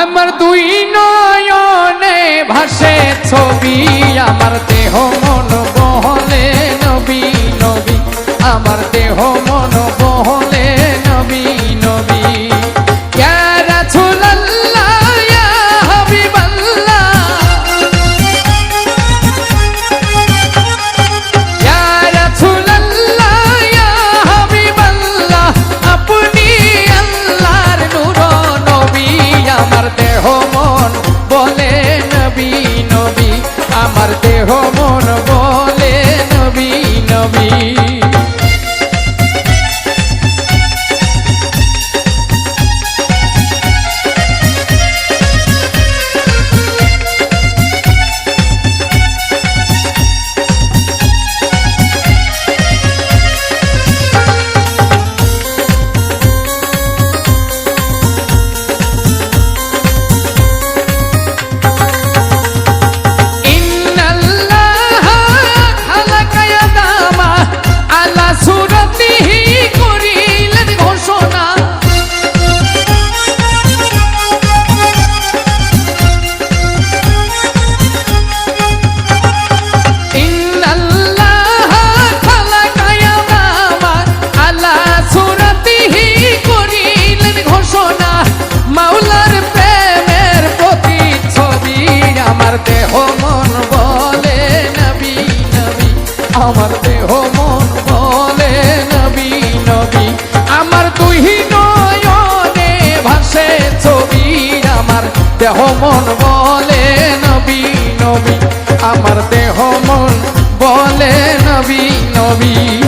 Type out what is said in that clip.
আমার দুই নয়নে ভাসে ছবি, আমার দেহ মন বহলে নবী নবী। আমার দেহ মন বহলে দেহ মন বলে নবী নবী। নবী নবী, আমার ভাসে ছবি আমার দেহ মন বলে নবী নবী, আমার দেহ মন বলে নবী নবী।